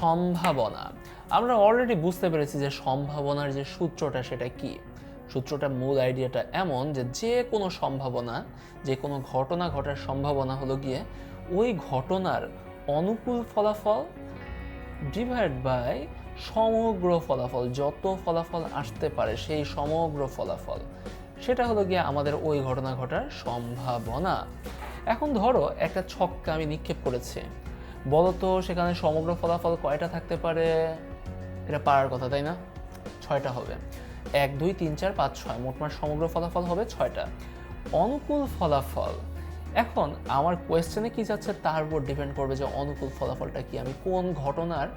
সম্ভাবনা। আমরা অলরেডি বুঝতে পেরেছি যে সম্ভাবনার যে সূত্রটা সেটা কি। সূত্রটা মূল আইডিয়াটা এমন যে যে কোনো সম্ভাবনা, যে কোনো ঘটনা ঘটার সম্ভাবনা হলো গিয়ে ওই ঘটনার অনুকূল ফলাফল ডিভাইড বাই সমগ্র ফলাফল, যত ফলাফল আসতে পারে সেই সমগ্র ফলাফল, সেটা হলো গিয়ে আমাদের ওই ঘটনা ঘটার সম্ভাবনা। এখন ধরো একটা ছক্কা আমি নিক্ষেপ করেছি। বলো তো সেখানে সমগ্র ফলাফল কয়টা থাকতে পারে? এটা পারার কথা, তাই না? ছয়টা হবে। এক, দুই, তিন, চার, পাঁচ, ছয়। মোটমাট সমগ্র ফলাফল হবে ছয়টা। অনুকূল ফলাফল। এখন আমার কোয়েশ্চেনে কি যাচ্ছে তার উপর ডিপেন্ড করবে যে অনুকূল ফলাফলটা কি? আমি কোন ঘটনার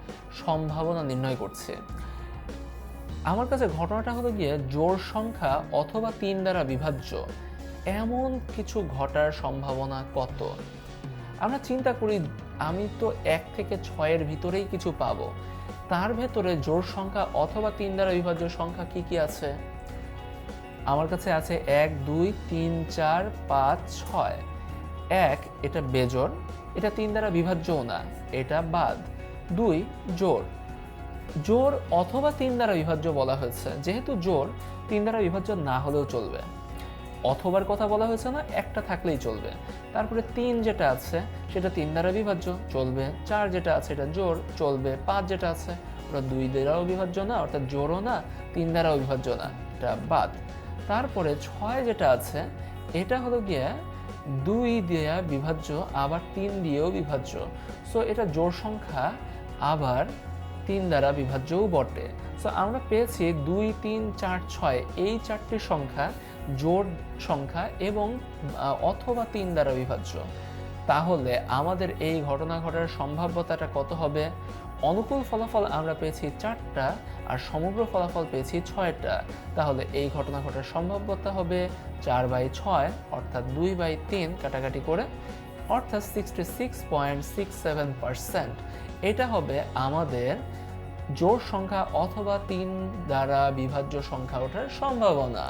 সম্ভাবনা নির্ণয় করছি? আমার কাছে ঘটনাটা হলো গিয়ে জোর সংখ্যা অথবা তিন দ্বারা বিভাজ্য। এমন কিছু ঘটার সম্ভাবনা কত? আমরা চিন্তা করি আমি তো এক থেকে ছয়ের ভিতরেই কিছু পাবো। তার ভেতরে জোর সংখ্যা অথবা তিন দ্বারা বিভাজ্য সংখ্যা কি কি আছে? আমার কাছে আছে এক, দুই, তিন, চার, পাঁচ, ছয়। এক, এটা বেজোর এটা তিন দ্বারা বিভাজ্যও না, এটা বাদ। দুই জোর জোর অথবা তিন দ্বারা বিভাজ্য বলা হয়েছে। যেহেতু জোর তিন দ্বারা বিভাজ্য না হলেও চলবে। অথবার কথা বলা হয়েছে না, একটা থাকলেই চলবে। তারপরে তিন যেটা আছে, সেটা তিন দ্বারা বিভাজ্য, চলবে। চার যেটা আছে এটা জোর, চলবে। পাঁচ যেটা আছে, ওটা দুই দ্বারাও বিভাজ্য না, অর্থাৎ জোরও না, তিন দ্বারাও বিভাজ্য না, এটা বাদ। তারপরে ছয় যেটা আছে, এটা হলো গিয়ে দুই দেয়া বিভাজ্য, আবার তিন দিয়েও বিভাজ্য। সো এটা জোর সংখ্যা, আবার তিন দ্বারা বিভাজ্যও বটে। সো আমরা পেয়েছি দুই, তিন, চার, ছয়। এই চারটি সংখ্যা জোড় সংখ্যা এবং অথবা তিন দ্বারা বিভাজ্য। তাহলে আমাদের এই ঘটনা ঘটার সম্ভাব্যতাটা কত হবে? অনুকূল ফলাফল আমরা পেয়েছি চারটা আর সমগ্র ফলাফল পেয়েছি ছয়টা। তাহলে এই ঘটনা ঘটার সম্ভাব্যতা হবে চার বাই ছয়, অর্থাৎ দুই বাই তিন কাটাকাটি করে অর্থাৎ sixty six point six seven percent এটা হবে আমাদের জোর সংখ্যা অথবা তিন দ্বারা বিভাজ্য সংখ্যা ওঠার সম্ভাবনা।